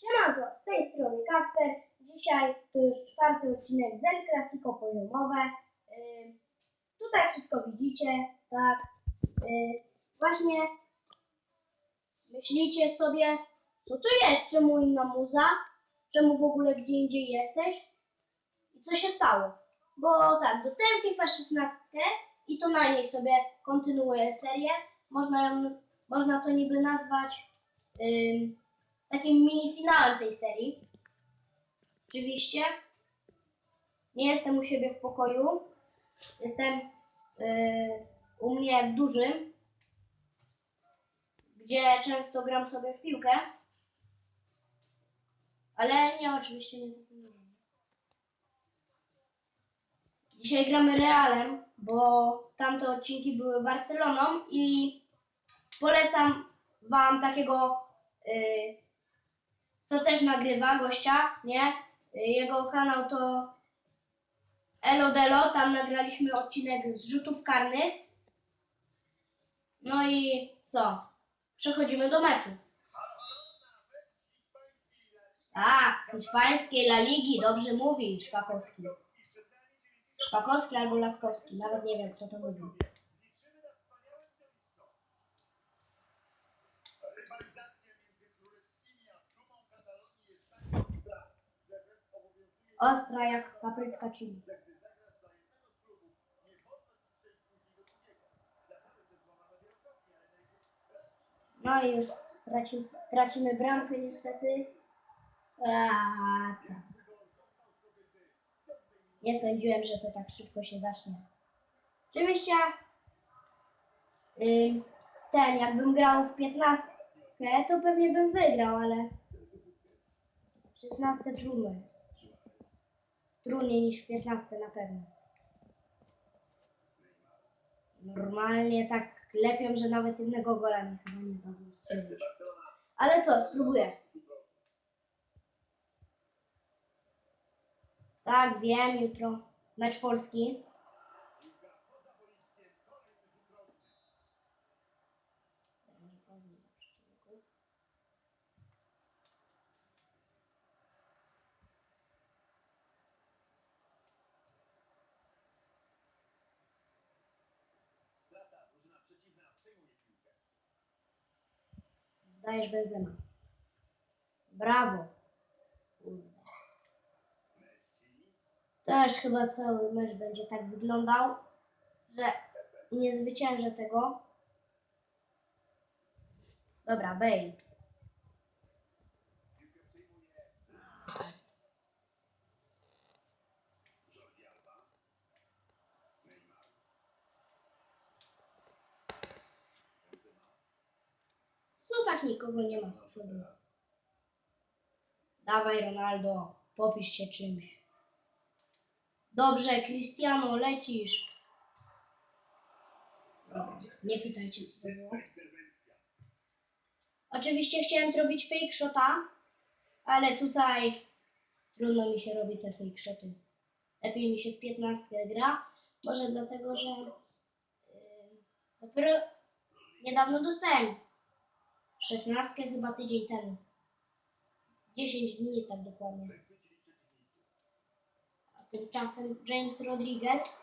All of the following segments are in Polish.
Siemanko, z tej strony Kasper. Dzisiaj to już czwarty odcinek z El Clasico poziomowe. Tutaj wszystko widzicie, tak. Właśnie myślicie sobie, co to jest, czemu inna muza, czemu w ogóle gdzie indziej jesteś i co się stało. Bo tak, dostałem FIFA 16 i to na niej sobie kontynuuję serię. Można, ją, można to niby nazwać takim mini finałem tej serii. Oczywiście nie jestem u siebie w pokoju. Jestem yy, u mnie w dużym, gdzie często gram sobie w piłkę. Ale nie, oczywiście nie zapomniałem. Dzisiaj gramy Realem, bo tamte odcinki były Barceloną i polecam wam takiego, y, co też nagrywa gościa, nie? Jego kanał to Elodelo, tam nagraliśmy odcinek z rzutów karnych. No i co? Przechodzimy do meczu. Tak, hiszpańskiej La Ligi, dobrze mówi Szpakowski. Szpakowski albo Laskowski, nawet nie wiem kto to mówi. Rywalizacja między królewskimi a dumą Katalonii jest tak ostra, że wręcz obowiązuje, Ostra jak papryka chili. że gdy zagrasz dla jednego z klubów, nie wolno ci przejść później do drugiego. Zasady te złamano wielokrotnie, ale najpierw No i już straci, tracimy bramkę niestety. Eee. Nie sądziłem, że to tak szybko się zacznie. Oczywiście ym, ten, jakbym grał w 15, to pewnie bym wygrał, ale 16 trudno jest. Trudniej niż w 15 na pewno. Normalnie tak klepią, że nawet jednego gola mi chyba nie dadzą strzelić. Ale co, spróbuję. Tak, wiem, jutro mecz Polski. Dajesz Benzema. Brawo. Też chyba cały mecz będzie tak wyglądał, że nie zwyciężę tego. Dobra, Bale. Co tak nikogo nie ma z przodu? Dawaj Ronaldo, popisz się czymś. Dobrze, Cristiano, lecisz. Dobra, nie pytajcie. Oczywiście chciałem zrobić fake shota, ale tutaj trudno mi się robi te fake shoty. Lepiej mi się w 15 gra. Może dlatego, że yy, dopiero niedawno dostałem 16 chyba tydzień temu. 10 dni tak dokładnie. A tymczasem James Rodriguez.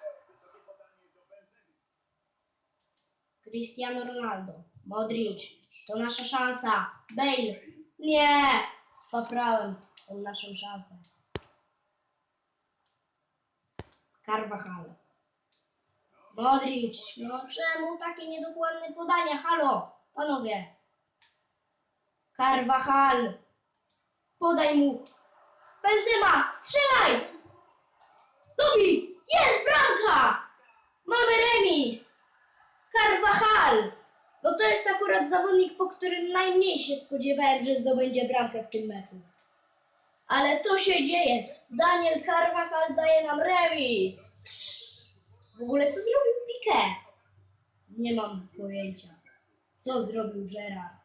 Cristiano Ronaldo, Modric. To nasza szansa. Bale. Nie! Spaprałem tą naszą szansę. Carvajal. Modric. No czemu takie niedokładne podania? Halo, panowie. Carvajal. Podaj mu. Benzema, strzelaj! Dobi! Jest bramka! Mamy remis! Carvajal! No to jest akurat zawodnik, po którym najmniej się spodziewałem, że zdobędzie bramkę w tym meczu. Ale to się dzieje. Daniel Carvajal daje nam remis. W ogóle co zrobił Piqué? Nie mam pojęcia. Co zrobił Gerard?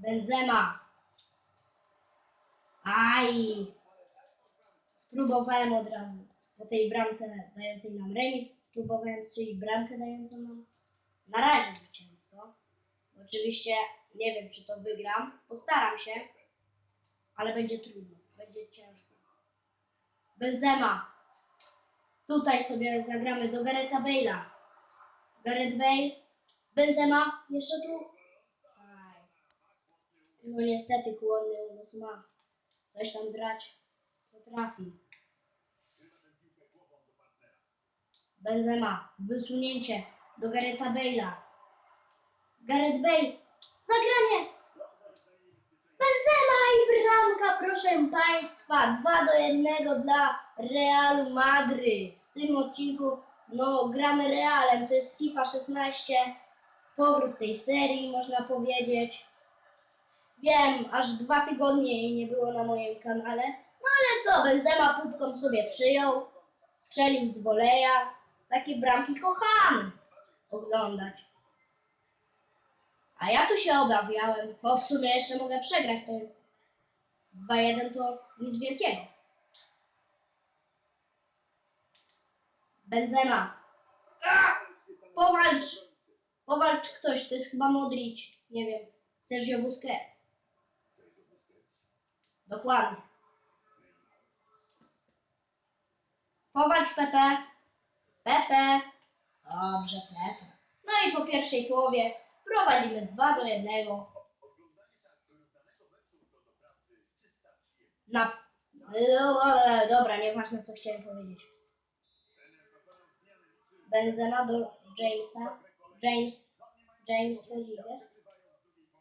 Benzema. Aj. Spróbowałem od razu po tej bramce dającej nam remis, spróbowałem strzelić bramkę dającą nam na razie zwycięstwo. Oczywiście nie wiem, czy to wygram. Postaram się, ale będzie trudno, będzie ciężko. Benzema. Tutaj sobie zagramy do Garetha Bale'a. Gareth Bale, Benzema, jeszcze tu. No niestety chłodny umysł ma. Coś tam grać potrafi. Benzema, wysunięcie do Garetha Bale'a. Gareth Bale, zagranie! Benzema i bramka, proszę Państwa, 2 do 1 dla Realu Madryt. W tym odcinku no, gramy Realem, to jest FIFA 16, powrót tej serii, można powiedzieć. Wiem, aż dwa tygodnie jej nie było na moim kanale, no ale co, Benzema pupką sobie przyjął, strzelił z woleja. Takie bramki kochamy oglądać. A ja tu się obawiałem, bo w sumie jeszcze mogę przegrać, to 2-1 to nic wielkiego. Benzema. Powalcz! Powalcz ktoś, to jest chyba Modric, nie wiem, Sergio Busquets. Dokładnie. Powalcz Pepe. Pepe. Dobrze, Pepe. No i po pierwszej połowie prowadzimy 2 do 1. Na... Eee, Dobra, nieważne co chciałem powiedzieć. Benzema do Jamesa. James. James Rodriguez.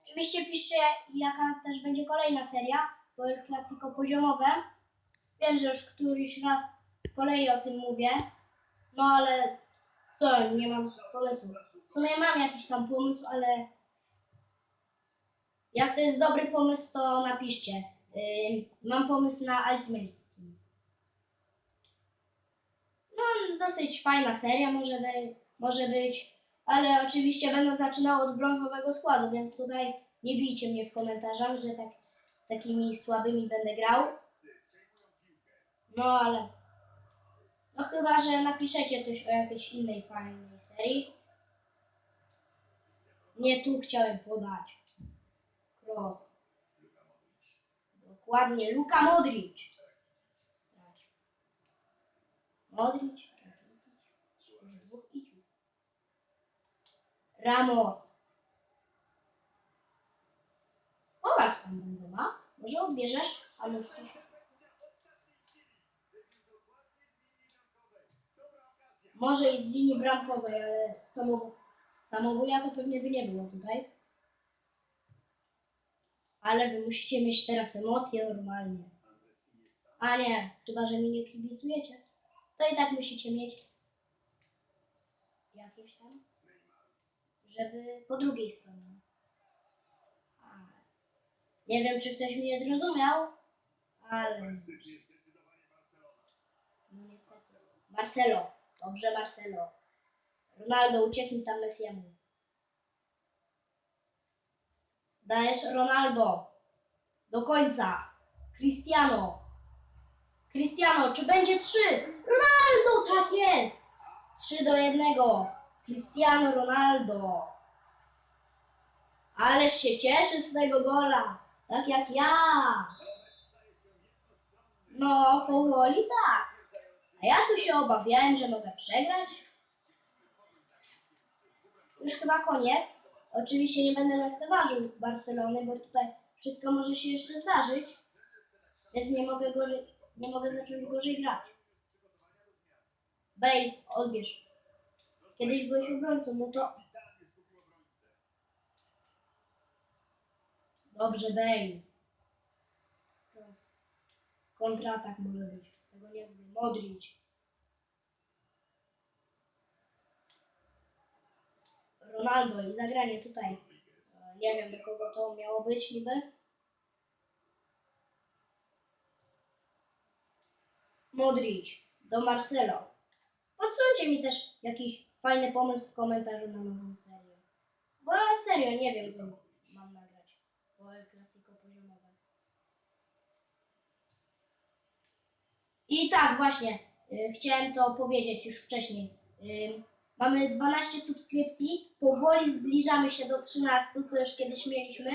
Oczywiście piszcie, jaka też będzie kolejna seria, bo El Clasico poziomowe. Wiem, że już któryś raz z kolei o tym mówię, no ale co, nie mam pomysłu. W sumie mam jakiś tam pomysł, ale jak to jest dobry pomysł, to napiszcie. Ym, mam pomysł na Ultimate Team. No, dosyć fajna seria może, by, może być, ale oczywiście będę zaczynał od brązowego składu, więc tutaj nie bijcie mnie w komentarzach, że tak, takimi słabymi będę grał. No ale, no chyba, że napiszecie coś o jakiejś innej fajnej serii. Nie tu chciałem podać. Cross. Dokładnie, Luka Modric. Modric. Już dwóch. Ramos. Popatrz tam. Może odbierzesz? Się. Może i z linii bramkowej, ale samow... samobuja to pewnie by nie było tutaj. Ale wy musicie mieć teraz emocje normalnie. A nie, chyba że mi nie kibicujecie. To i tak musicie mieć jakieś tam, żeby po drugiej stronie. Nie wiem, czy ktoś mnie zrozumiał, ale no niestety. Marcelo, dobrze Marcelo. Ronaldo, ucieknij tam Messiemu. Dajesz Ronaldo. Do końca. Cristiano. Cristiano, czy będzie 3? Ronaldo, tak jest. 3 do 1. Cristiano Ronaldo. Ależ się cieszy z tego gola. Tak jak ja. No, powoli tak. A ja tu się obawiałem, że mogę przegrać. Już chyba koniec. Oczywiście nie będę lekceważył Barcelony, bo tutaj wszystko może się jeszcze zdarzyć. Więc nie mogę gorzej, nie mogę zacząć gorzej grać. Bej, odbierz. Kiedyś byłeś obrońcą, no to... Dobrze, Bej. Kontratak może być. Z tego niezły. Modric. Ronaldo i zagranie tutaj. Nie wiem do kogo to miało być niby. Modric do Marcelo. Podsuńcie mi też jakiś fajny pomysł w komentarzu na nową serię. Bo ja serio nie wiem co mam nagrać. El Clasico poziomowe. I tak właśnie, y, chciałem to powiedzieć już wcześniej. Y, Mamy 12 subskrypcji, powoli zbliżamy się do 13, co już kiedyś mieliśmy.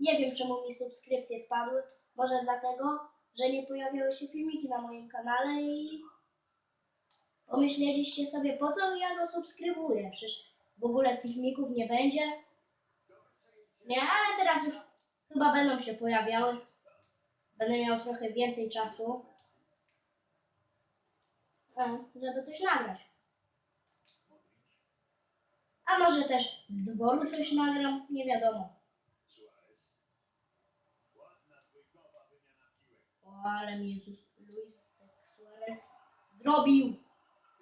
Nie wiem, czemu mi subskrypcje spadły. Może dlatego, że nie pojawiały się filmiki na moim kanale i pomyśleliście sobie, po co ja go subskrybuję? Przecież w ogóle filmików nie będzie. Nie, ale teraz już chyba będą się pojawiały. Będę miał trochę więcej czasu, e, żeby coś nagrać. A może też z dworu coś nagram, nie wiadomo. O, ale mi Jezus Luis Suarez zrobił.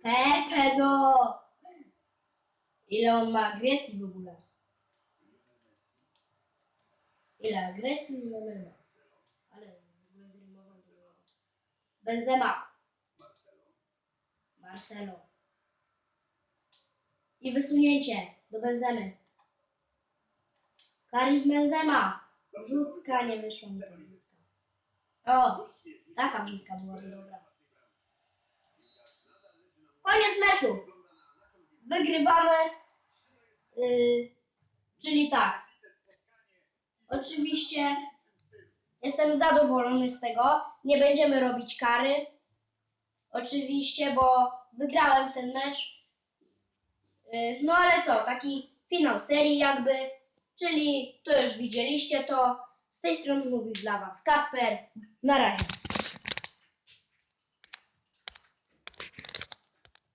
Pepe no! Ile on ma agresji w ogóle? Agresji nie mamy. Ale zrymował. Benzema, Marcelo. I wysunięcie do Benzemy. Karim Benzema. Rzutka nie wyszła mi rzutka. O, taka rzutka byłaby dobra. Koniec meczu. Wygrywamy. Yy, czyli tak. Oczywiście jestem zadowolony z tego. Nie będziemy robić kary. Oczywiście, bo wygrałem ten mecz. Yy, no ale co, taki finał serii jakby. Czyli to już widzieliście to. Z tej strony mówił dla Was Kasper. Na razie.